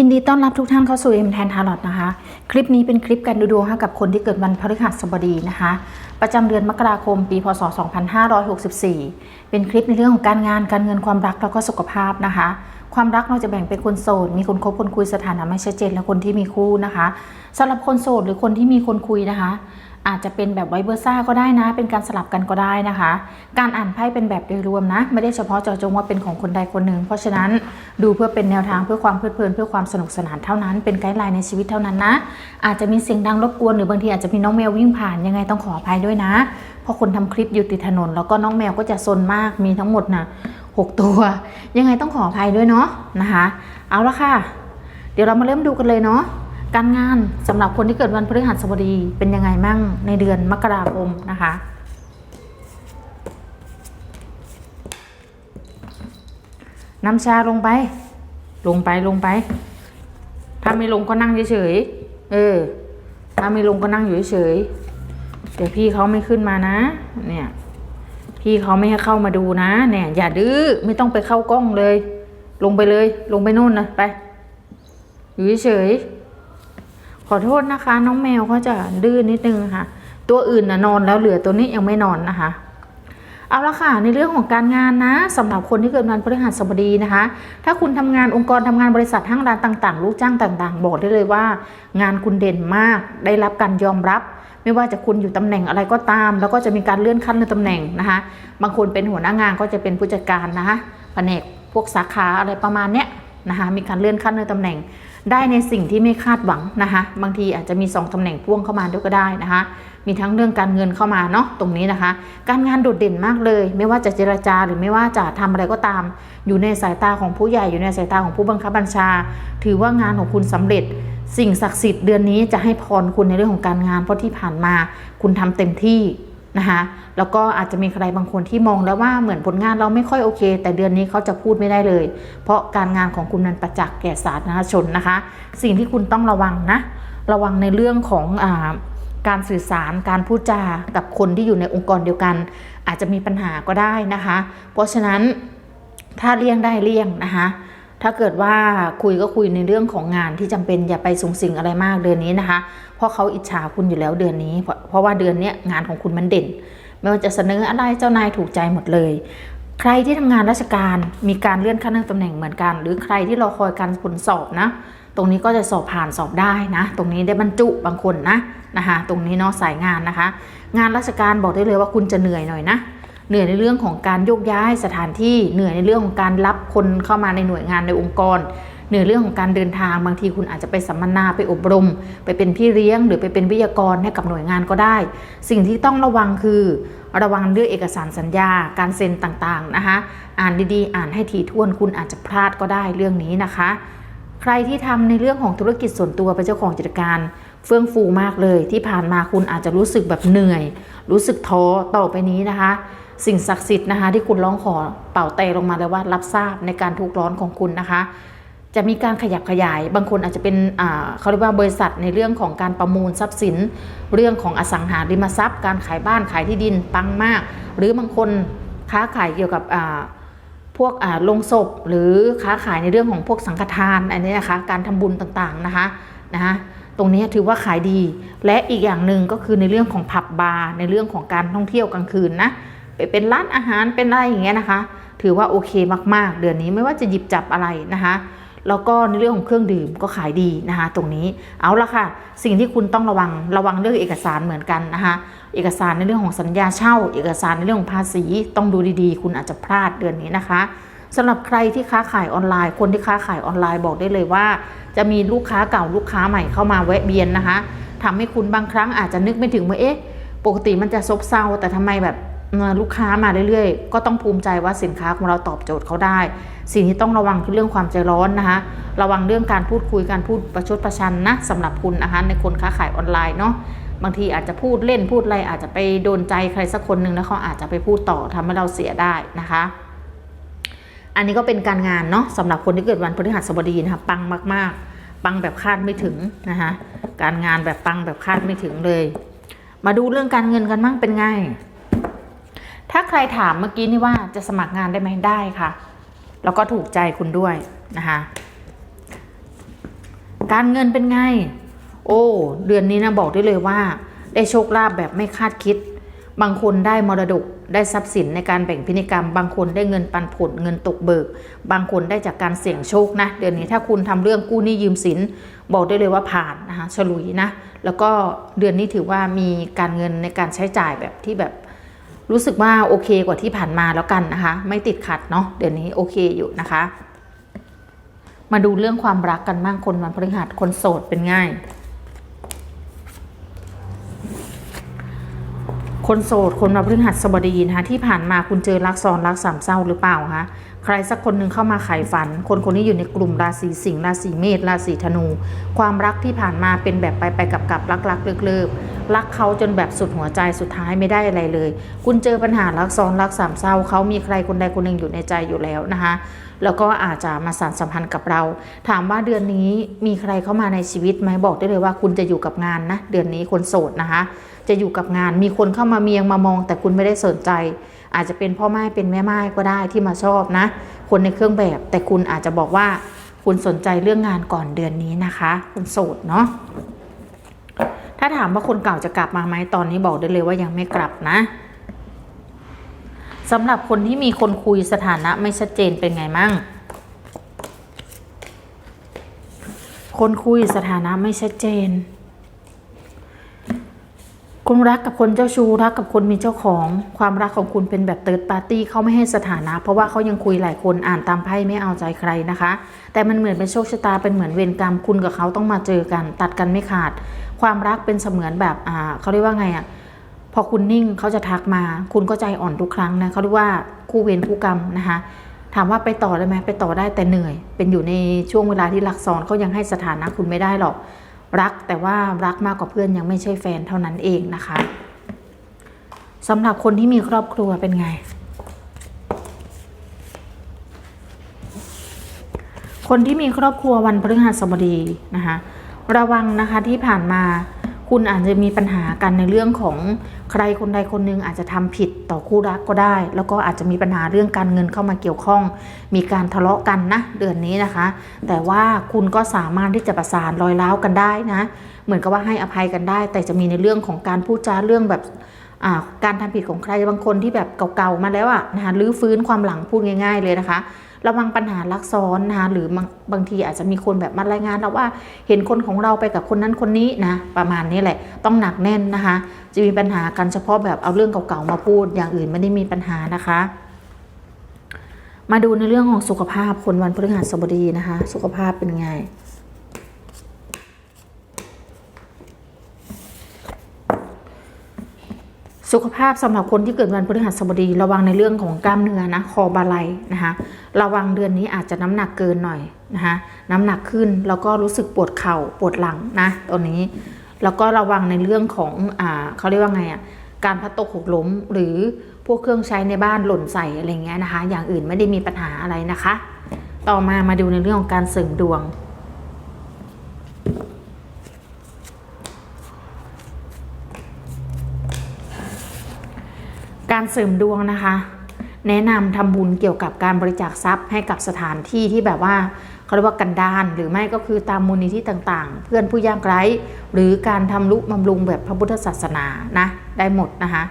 ยินดีต้อนรับทุกท่านเข้าสู่ M แทนทาร์ลอตนะคะ คลิปนี้เป็นคลิปการดูดวงให้กับคนที่เกิดวันพฤหัสบดีนะคะ ประจำเดือนมกราคมปีพศ 2564 เป็นคลิปในเรื่องของการงานการเงินความรักแล้วก็สุขภาพนะคะ ความรักเราจะแบ่งเป็นคนโสด มีคนคบคนคุยสถานะไม่ชัดเจนและคนที่มีคู่นะคะสำหรับคนโสดหรือคนที่มีคนคุยนะคะ อาจจะเป็นแบบไวเบอร์ซ่าก็ได้นะ เป็นการสลับกันก็ได้นะคะ การอ่านไพ่เป็นแบบโดยรวมนะ ไม่ได้เฉพาะเจาะจงว่าเป็นของคนใดคนหนึ่ง เพราะฉะนั้นดูเพื่อเป็นแนวทางเพื่อความเพลิดเพลินเพื่อความสนุกสนานเท่านั้น เป็นไกด์ไลน์ในชีวิตเท่านั้นนะ อาจจะมีเสียงดังรบกวนหรือบางทีอาจจะมีน้องแมววิ่งผ่านยังไงต้องขออภัยด้วยนะ เพราะคนทำคลิปอยู่ติดถนน แล้วก็น้องแมวก็จะซนมากมีทั้งหมดนะหกตัว ยังไงต้องขออภัยด้วยเนาะนะคะ เอาละค่ะ เดี๋ยวเรามาเริ่มดูกันเลยเนาะ การงานสำหรับคนที่เกิดวันพฤหัสบดีเป็นยังไงมั่งในเดือนมกราคมนะคะ น้ำชาลงไป ลงไปลงไป ถ้าไม่ลงก็นั่งเฉยๆเออ ถ้าไม่ลงก็นั่งอยู่เฉยๆเดี๋ยวพี่เขาไม่ขึ้นมานะ เนี่ย พี่เขาไม่ให้เข้ามาดูนะ เนี่ย อย่าดื้อไม่ต้องไปเข้ากล้องเลย ลงไปเลย ลงไปนู่นนะไปอยู่เฉยๆ ขอโทษนะคะ น้องแมวเขาจะดื้อนนิดนึงค่ะ ตัวอื่นนะนอนแล้วเหลือตัวนี้ยังไม่นอนนะคะเอาละค่ะในเรื่องของการงานนะสำหรับคนที่เกิดวันพฤหัสบดีนะคะ ถ้าคุณทำงานองค์กรทำงานบริษัทห้างร้านต่างๆ ลูกจ้างต่าง ๆ บอกได้เลยว่า งานคุณเด่นมาก ได้รับการยอมรับ ไม่ว่าจะคุณอยู่ตำแหน่งอะไรก็ตาม แล้วก็จะมีการเลื่อนขั้นในตำแหน่งนะคะ บางคนเป็นหัวหน้างานก็จะเป็นผู้จัดการนะคะแผนกพวกสาขาอะไรประมาณเนี้ยนะคะมีการเลื่อนขั้นในตำแหน่ง ได้ในสิ่งที่ไม่คาดหวังนะคะบางทีอาจจะมี 2ตำแหน่งพ่วงเข้ามาด้วยก็ได้นะคะ มีทั้งเรื่องการเงินเข้ามาเนาะตรงนี้นะคะ การงานโดดเด่นมากเลย ไม่ว่าจะเจรจาหรือไม่ว่าจะทำอะไรก็ตาม อยู่ในสายตาของผู้ใหญ่อยู่ในสายตาของผู้บังคับบัญชา ถือว่างานของคุณสำเร็จ สิ่งศักดิ์สิทธิ์เดือนนี้จะให้พรคุณในเรื่องของการงานเพราะที่ผ่านมา คุณทำเต็มที่ นะคะแล้วก็อาจจะมีใครบางคนที่มองแล้วว่าเหมือนผลงานเราไม่ค่อยโอเค แต่เดือนนี้เขาจะพูดไม่ได้เลย เพราะการงานของคุณนั้นประจักษ์แก่สาธารณชนนะคะ สิ่งที่คุณต้องระวังนะ ระวังในเรื่องของอการสื่อสารการพูดจากับคนที่อยู่ในองค์กรเดียวกัน อาจจะมีปัญหาก็ได้นะคะ เพราะฉะนั้นถ้าเลี่ยงได้เลี่ยงนะคะ ถ้าเกิดว่าคุยก็คุยในเรื่องของงานที่จำเป็นอย่าไปสูงสิงอะไรมากเดือนนี้นะคะ เพราะเขาอิจฉาคุณอยู่แล้วเดือนนี้เพราะเพราะว่าเดือนนี้งานของคุณมันเด่น ไม่ว่าจะเสนออะไรเจ้านายถูกใจหมดเลย ใครที่ทำงานราชการมีการเลื่อนขั้นเลื่อนตำแหน่งเหมือนกัน หรือใครที่รอคอยการผลสอบนะ ตรงนี้ก็จะสอบผ่านสอบได้นะ ตรงนี้ได้บรรจุบางคนนะนะคะ ตรงนี้เนาะสายงานนะคะ งานราชการบอกได้เลยว่าคุณจะเหนื่อยหน่อยนะ เหนื่อยในเรื่องของการโยกย้ายสถานที่เหนื่อยในเรื่องของการรับคนเข้ามาในหน่วยงานในองค์กรเหนื่อยเรื่องของการเดินทางบางทีคุณอาจจะไปสัมมนาไปอบรม ไปเป็นพี่เลี้ยง หรือไปเป็นวิทยากรให้กับหน่วยงานก็ได้ สิ่งที่ต้องระวังคือ ระวังเรื่องเอกสารสัญญา การเซ็นต่างๆนะคะอ่านดีๆ อ่านให้ถี่ถ้วนคุณอาจจะพลาดก็ได้เรื่องนี้นะคะ ใครที่ทำในเรื่องของธุรกิจส่วนตัวเป็นเจ้าของกิจการเฟื่องฟูมากเลย ที่ผ่านมาคุณอาจจะรู้สึกแบบเหนื่อย รู้สึกท้อต่อไปนี้นะคะ สิ่งศักดิ์สิทธิ์นะคะ ที่คุณร้องขอเป่าเตลงมาเลยว่า รับทราบในการทุกข์ร้อนของคุณนะคะ จะมีการขยับขยาย บางคนอาจจะเป็นเขาเรียกว่าบริษัทในเรื่องของการประมูลทรัพย์สิน เรื่องของอสังหาริมทรัพย์ การขายบ้านขายที่ดินปังมาก หรือบางคนค้าขายเกี่ยวกับพวกลงศพหรือค้าขายในเรื่องของพวกสังฆทานอันนี้นะคะ การทำบุญต่างๆนะคะนะคะตรงนี้ถือว่าขายดี และอีกอย่างหนึ่งก็คือในเรื่องของผับบาร์ในเรื่องของการท่องเที่ยวกลางคืนนะ ไปเป็นร้านอาหารเป็นอะไรอย่างเงี้ยนะคะ ถือว่าโอเคมากๆ เดือนนี้ไม่ว่าจะหยิบจับอะไรนะคะแล้วก็ในเรื่องของเครื่องดื่มก็ขายดีนะคะ ตรงนี้เอาละค่ะ สิ่งที่คุณต้องระวังระวังเรื่องเอกสารเหมือนกันนะคะเอกสารในเรื่องของสัญญาเช่า เอกสารในเรื่องของภาษีต้องดูดีๆ คุณอาจจะพลาดเดือนนี้นะคะสำหรับใครที่ค้าขายออนไลน์ คนที่ค้าขายออนไลน์บอกได้เลยว่า จะมีลูกค้าเก่าลูกค้าใหม่เข้ามาแวะเวียนนะคะทำให้คุณบางครั้งอาจจะนึกไม่ถึงว่าเอ๊ะปกติมันจะซบเซาแต่ทำไมแบบ ลูกค้ามาเรื่อยๆ ก็ต้องภูมิใจว่าสินค้าของเราตอบโจทย์เขาได้ สิ่งที่ต้องระวังคือเรื่องความใจร้อนนะคะ ระวังเรื่องการพูดคุยการพูดประชดประชันนะสำหรับคุณนะคะในคนค้าขายออนไลน์เนาะบางทีอาจจะพูดเล่นพูดอะไรอาจจะไปโดนใจใครสักคนหนึ่งแล้วเขาอาจจะไปพูดต่อทำให้เราเสียได้นะคะ อันนี้ก็เป็นการงานเนาะสำหรับคนที่เกิดวันพฤหัสบดีนะคะปังมากๆ ปังแบบคาดไม่ถึงนะคะการงานแบบปังแบบคาดไม่ถึงเลย มาดูเรื่องการเงินกันบ้างเป็นไง ถ้าใครถามเมื่อกี้นี่ว่าจะสมัครงานได้ไหมได้ค่ะ แล้วก็ถูกใจคุณด้วยนะคะการเงินเป็นไง โอ้ เดือนนี้นะบอกได้เลยว่า ได้โชคลาภแบบไม่คาดคิด บางคนได้มรดก ได้ทรัพย์สินในการแบ่งพินิกรรม บางคนได้เงินปันผลเงินตกเบิก บางคนได้จากการเสี่ยงโชคนะ เดือนนี้ถ้าคุณทำเรื่องกู้หนี้ยืมสิน บอกได้เลยว่าผ่านนะคะฉลุยนะ แล้วก็เดือนนี้ถือว่ามีการเงินในการใช้จ่ายแบบที่แบบ รู้สึกว่าโอเคกว่าที่ผ่านมาแล้วกันนะคะ ไม่ติดขัดเนาะเดือนนี้โอเคอยู่นะคะ มาดูเรื่องความรักกันบ้างคนวันพฤหัสคนโสดเป็นง่าย คนโสดคนวันพฤหัสบดีนะคะที่ผ่านมาคุณเจอรักซ้อนรักสามเศร้าหรือเปล่าคะใครสักคนหนึ่งเข้ามาไขฝัน คนคนนี้อยู่ในกลุ่มราศีสิงห์ราศีเมษราศีธนู ความรักที่ผ่านมาเป็นแบบไปไปกับกับรักรักเลิกเลิก รักเขาจนแบบสุดหัวใจสุดท้ายไม่ได้อะไรเลย คุณเจอปัญหารักซ้อนรักสามเศร้าเขามีใครคนใดคนหนึ่งอยู่ในใจอยู่แล้วนะคะแล้วก็อาจจะมาสานสัมพันธ์กับเรา ถามว่าเดือนนี้มีใครเข้ามาในชีวิตไหมบอกได้เลยว่าคุณจะอยู่กับงานนะเดือนนี้คนโสดนะคะ จะอยู่กับงานมีคนเข้ามาเมียงมามอง แต่คุณไม่ได้สนใจ อาจจะเป็นพ่อไม้เป็นแม่ไม้ก็ได้ที่มาชอบนะ คนในเครื่องแบบ แต่คุณอาจจะบอกว่า คุณสนใจเรื่องงานก่อนเดือนนี้นะคะ คุณโสดเนาะาถามว่าคนเก่าจะกลับมาไหมตอนนี้บอกได้เลยว่ายังไม่กลับนะสำหรับคนที่มีคนคุยสถานะไม่ชัดเจนเป็นไงมั่ง คนคุยสถานะไม่ชัดเจน คุณรักกับคนเจ้าชู้รักกับคนมีเจ้าของ ความรักของคุณเป็นแบบเติร์ดปาร์ตี้เขาไม่ให้สถานะ เพราะว่าเขายังคุยหลายคนอ่านตามไพ่ไม่เอาใจใครนะคะ แต่มันเหมือนเป็นโชคชะตาเป็นเหมือนเวรกรรมคุณกับเขาต้องมาเจอกัน ตัดกันไม่ขาด ความรักเป็นเสมือนแบบอ่าเขาเรียกว่าไงอะพอคุณนิ่งเขาจะทักมา คุณก็ใจอ่อนทุกครั้งนะเขาเรียกว่าคู่เวรคู่กรรมนะคะถามว่าไปต่อได้ไหมไปต่อได้แต่เหนื่อย เป็นอยู่ในช่วงเวลาที่รักซ้อนเขายังให้สถานะคุณไม่ได้หรอก รักแต่ว่ารักมากกว่าเพื่อนยังไม่ใช่แฟนเท่านั้นเองนะคะสำหรับคนที่มีครอบครัวเป็นไง คนที่มีครอบครัววันพฤหัสบดีนะคะ ระวังนะคะที่ผ่านมาคุณอาจจะมีปัญหากันในเรื่องของใครคนใดคนหนึ่งอาจจะทำผิดต่อคู่รักก็ได้ แล้วก็อาจจะมีปัญหาเรื่องการเงินเข้ามาเกี่ยวข้อง มีการทะเลาะกันนะเดือนนี้นะคะ แต่ว่าคุณก็สามารถที่จะประสานรอยร้าวกันได้นะ เหมือนกับว่าให้อภัยกันได้ แต่จะมีในเรื่องของการพูดจาเรื่องแบบการทำผิดของใครบางคนที่แบบเก่าๆมาแล้วอะนะคะรื้อฟื้นความหลังพูดง่าย ๆ เลยนะคะ ระวังปัญหาลักซ้อนนะคะหรือบางบางทีอาจจะมีคนแบบมารายงานเราว่าเห็นคนของเราไปกับคนนั้นคนนี้นะประมาณนี้แหละ ต้องหนักแน่นนะคะ จะมีปัญหากันเฉพาะแบบเอาเรื่องเก่าๆมาพูด อย่างอื่นไม่ได้มีปัญหานะคะมาดูในเรื่องของสุขภาพคนวันพฤหัสบดีนะคะ สุขภาพเป็นไง สุขภาพสำหรับคนที่เกิดวันพฤหัสบดีระวังในเรื่องของกล้ามเนื้อนะคอบาไหลนะคะระวังเดือนนี้อาจจะน้ำหนักเกินหน่อยนะคะน้ำหนักขึ้นแล้วก็รู้สึกปวดเข่าปวดหลังนะตัวนี้ แล้วก็ระวังในเรื่องของอ่าเขาเรียกว่าไงอะการพัดตกหกล้มหรือพวกเครื่องใช้ในบ้านหล่นใส่อะไรเงี้ยนะคะ อย่างอื่นไม่ได้มีปัญหาอะไรนะคะ ต่อมามาดูในเรื่องของการเสริมดวง การ เสริมดวงนะคะ แนะนำทำบุญเกี่ยวกับการบริจาคทรัพย์ให้กับสถานที่ที่แบบว่าเขาเรียกว่ากันดานหรือไม่ก็คือตามมูลนิธิต่างๆ เพื่อนผู้ยากไร้ หรือการทำลุบำรุงแบบพระพุทธศาสนานะได้หมดนะคะ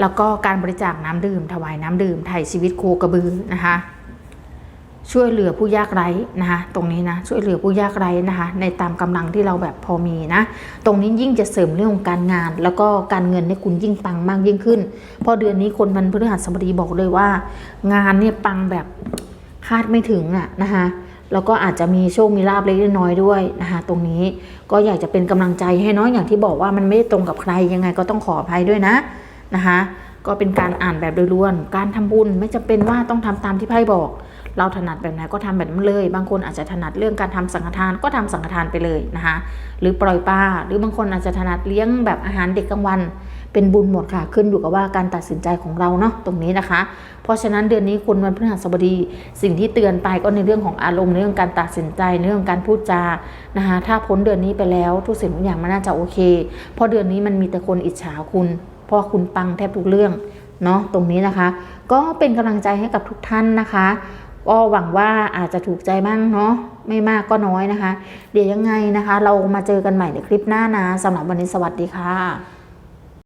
แล้วก็การบริจาคน้ำดื่ม ถวายน้ำดื่มไถ่ชีวิตโคกระบือนะคะ ช่วยเหลือผู้ยากไร้นะคะตรงนี้นะช่วยเหลือผู้ยากไร้นะคะในตามกำลังที่เราแบบพอมีนะตรงนี้ยิ่งจะเสริมเรื่องของการงาน แล้วก็การเงินในคุณยิ่งปังมากยิ่งขึ้นพราะเดือนนี้คนวันพฤหัสบดีบอกเลยว่า งานเนี่ยปังแบบคาดไม่ถึงอะนะคะแล้วก็อาจจะมีโชค มีลาบเล็กน้อยด้วยนะคะตรงนี้ก็อยากจะเป็นกำลังใจให้เน้อยอย่างที่บอกว่ามันไม่ได้ตรงกับใครยังไงก็ต้องขออภัยด้วยนะนะคะก็เป็นการอ่านแบบโดยรวมการทำบุญไม่จำเป็นว่าต้องทำตามที่ไพ่บอก เราถนัดแบบไหนก็ทำแบบนั้นเลย บางคนอาจจะถนัดเรื่องการทำสังฆทานก็ทำสังฆทานไปเลยนะคะหรือปล่อยปลาหรือบางคนอาจจะถนัดเลี้ยงแบบอาหารเด็กกลางวัน เป็นบุญหมดค่ะ ขึ้นอยู่กับว่าการตัดสินใจของเราเนาะตรงนี้นะคะ เพราะฉะนั้นเดือนนี้คุณวันพฤหัสบดีสิ่งที่เตือนไปก็ในเรื่องของอารมณ์ในเรื่องการตัดสินใจในเรื่องการพูดจานะคะถ้าพ้นเดือนนี้ไปแล้วทุกสิ่งทุกอย่างมันน่าจะโอเค เพราะเดือนนี้มันมีแต่คนอิจฉาคุณ เพราะว่าคุณปังแทบทุกเรื่องเนาะตรงนี้นะคะ ก็เป็นกำลังใจให้กับทุกท่านนะคะ ก็หวังว่าอาจจะถูกใจบ้างเนาะไม่มากก็น้อยนะคะ เดี๋ยวยังไงนะคะ เรามาเจอกันใหม่ในคลิปหน้านะสำหรับวันนี้สวัสดีค่ะ